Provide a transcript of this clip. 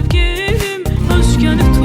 sevgilim Özgenip